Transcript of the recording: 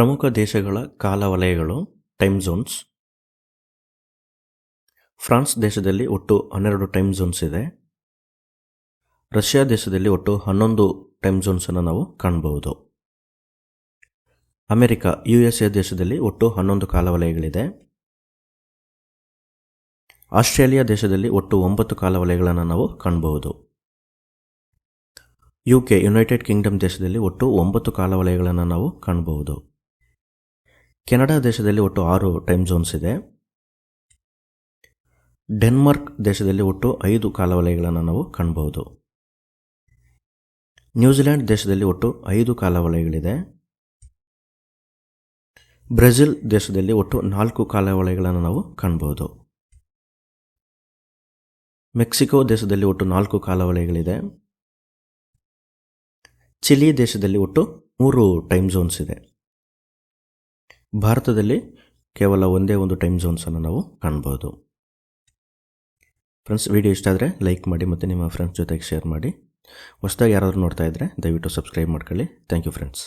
ಪ್ರಮುಖ ದೇಶಗಳ ಕಾಲವಲಯಗಳು time zones France ದೇಶದಲ್ಲಿ ಒಟ್ಟು ಹನ್ನೆರಡು ಟೈಮ್ ಝೋನ್ಸ್ ಇದೆ. ರಷ್ಯಾ ದೇಶದಲ್ಲಿ ಒಟ್ಟು ಹನ್ನೊಂದು ಟೈಮ್ ಝೋನ್ಸನ್ನು ನಾವು ಕಾಣಬಹುದು. ಅಮೆರಿಕ ಯು ಎಸ್ ಎ ದೇಶದಲ್ಲಿ ಒಟ್ಟು ಹನ್ನೊಂದು ಕಾಲವಲಯಗಳಿದೆ. ಆಸ್ಟ್ರೇಲಿಯಾ ದೇಶದಲ್ಲಿ ಒಟ್ಟು ಒಂಬತ್ತು ಕಾಲವಲಯಗಳನ್ನು ನಾವು ಕಾಣಬಹುದು. ಯು ಕೆ ಯುನೈಟೆಡ್ ಕಿಂಗ್ಡಮ್ ದೇಶದಲ್ಲಿ ಒಟ್ಟು ಒಂಬತ್ತು ಕಾಲವಲಯಗಳನ್ನು ನಾವು ಕಾಣಬಹುದು. ಕೆನಡಾ ದೇಶದಲ್ಲಿ ಒಟ್ಟು ಆರು ಟೈಮ್ ಝೋನ್ಸ್ ಇದೆ. ಡೆನ್ಮಾರ್ಕ್ ದೇಶದಲ್ಲಿ ಒಟ್ಟು ಐದು ಕಾಲವಲಯಗಳನ್ನು ನಾವು ಕಾಣಬಹುದು ನ್ಯೂಜಿಲೆಂಡ್ ದೇಶದಲ್ಲಿ ಒಟ್ಟು ಐದು ಕಾಲವಲಯಗಳಿದೆ. ಬ್ರೆಜಿಲ್ ದೇಶದಲ್ಲಿ ಒಟ್ಟು ನಾಲ್ಕು ಕಾಲವಲಯಗಳನ್ನು ನಾವು ಕಾಣಬಹುದು ಮೆಕ್ಸಿಕೋ ದೇಶದಲ್ಲಿ ಒಟ್ಟು ನಾಲ್ಕು ಕಾಲವಲಯಗಳಿದೆ. ಚಿಲಿ ದೇಶದಲ್ಲಿ ಒಟ್ಟು ಮೂರು ಟೈಮ್ ಝೋನ್ಸ್ ಇದೆ. ಭಾರತದಲ್ಲಿ ಕೇವಲ ಒಂದೇ ಒಂದು ಟೈಮ್ ಝೋನ್ಸನ್ನು ನಾವು ಕಾಣ್ಬೋದು. ಫ್ರೆಂಡ್ಸ್ ವಿಡಿಯೋ ಇಷ್ಟ ಆದರೆ ಲೈಕ್ ಮಾಡಿ ಮತ್ತು ನಿಮ್ಮ ಫ್ರೆಂಡ್ಸ್ ಜೊತೆಗೆ ಶೇರ್ ಮಾಡಿ. ಹೊಸದಾಗಿ ಯಾರಾದರೂ ನೋಡ್ತಾ ಇದ್ದರೆ ದಯವಿಟ್ಟು ಸಬ್ಸ್ಕ್ರೈಬ್ ಮಾಡ್ಕೊಳ್ಳಿ. Thank you friends